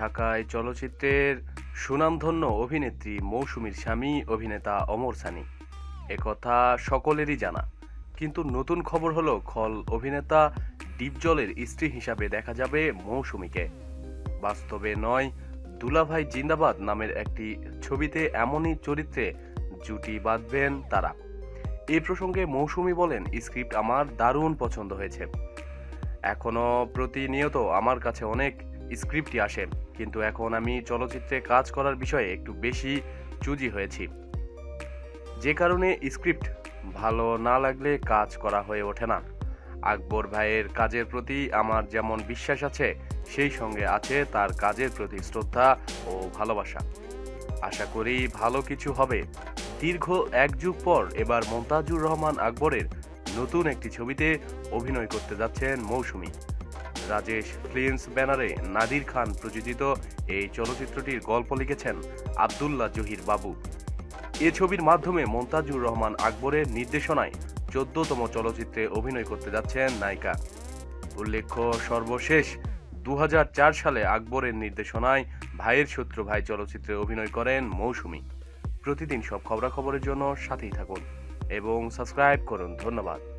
ভাই চলচ্চিত্রের সুনামধন্য অভিনেত্রী মৌসুমীর স্বামী অভিনেতা অমর সানি। একথা সকলেরই জানা। কিন্তু নতুন খবর হলো, খল অভিনেতা ডিপজলের স্ত্রী হিসাবে দেখা যাবে মৌসুমীকে। বাস্তবে নয়, দুলাভাই জিন্দাবাদ নামের একটি ছবিতে এমনই চরিত্রে জুটি বাঁধবেন তারা। এই প্রসঙ্গে মৌসুমী বলেন, স্ক্রিপ্ট আমার দারুণ পছন্দ হয়েছে। এখনও প্রতিনিয়ত আমার কাছে অনেক স্ক্রিপ্টই আসে। কিন্তু এখন আমি চলচ্চিত্রে কাজ করার বিষয়ে একটু বেশি চুজি হয়েছি। যে কারণে স্ক্রিপ্ট ভালো না লাগলে কাজ করা হয়ে ওঠে না। আকবর ভাইয়ের কাজের প্রতি আমার যেমন বিশ্বাস আছে, সেই সঙ্গে আছে তার কাজের প্রতি শ্রদ্ধা ও ভালোবাসা। আশা করি ভালো কিছু হবে। দীর্ঘ এক যুগ পর এবার মমতাজুর রহমান আকবরের নতুন একটি ছবিতে অভিনয় করতে যাচ্ছেন মৌসুমী। রাজেশ ফ্লিন্স ব্যানারে নাদির খান প্রযোজিত এই চলচ্চিত্রটির গল্প লিখেছেন আবদুল্লাহ জহির বাবু। এ ছবির মাধ্যমে মমতাজুর রহমান আকবরের নির্দেশনায় চোদ্দতম চলচ্চিত্রে অভিনয় করতে যাচ্ছেন নায়িকা। উল্লেখ্য, সর্বশেষ দু হাজার চার সালে আকবরের নির্দেশনায় ভাইয়ের শত্রু ভাই চলচ্চিত্রে অভিনয় করেন মৌসুমী। প্রতিদিন সব খবরাখবরের জন্য সাথেই থাকুন এবং সাবস্ক্রাইব করুন। ধন্যবাদ।